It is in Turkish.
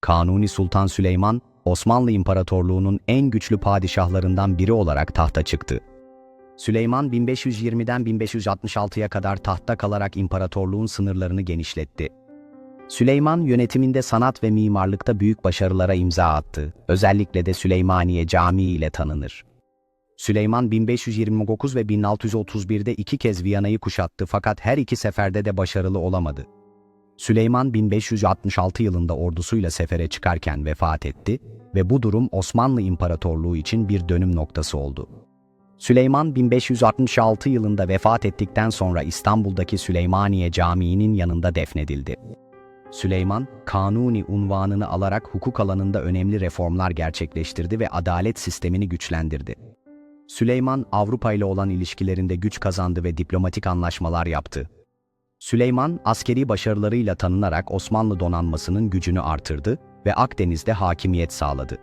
Kanuni Sultan Süleyman, Osmanlı İmparatorluğu'nun en güçlü padişahlarından biri olarak tahta çıktı. Süleyman 1520'den 1566'ya kadar tahtta kalarak imparatorluğun sınırlarını genişletti. Süleyman yönetiminde sanat ve mimarlıkta büyük başarılara imza attı. Özellikle de Süleymaniye Camii ile tanınır. Süleyman 1529 ve 1631'de iki kez Viyana'yı kuşattı fakat her iki seferde de başarılı olamadı. Süleyman 1566 yılında ordusuyla sefere çıkarken vefat etti ve bu durum Osmanlı İmparatorluğu için bir dönüm noktası oldu. Süleyman 1566 yılında vefat ettikten sonra İstanbul'daki Süleymaniye Camii'nin yanında defnedildi. Süleyman, Kanuni unvanını alarak hukuk alanında önemli reformlar gerçekleştirdi ve adalet sistemini güçlendirdi. Süleyman, Avrupa ile olan ilişkilerinde güç kazandı ve diplomatik anlaşmalar yaptı. Süleyman, askeri başarılarıyla tanınarak Osmanlı donanmasının gücünü artırdı ve Akdeniz'de hakimiyet sağladı.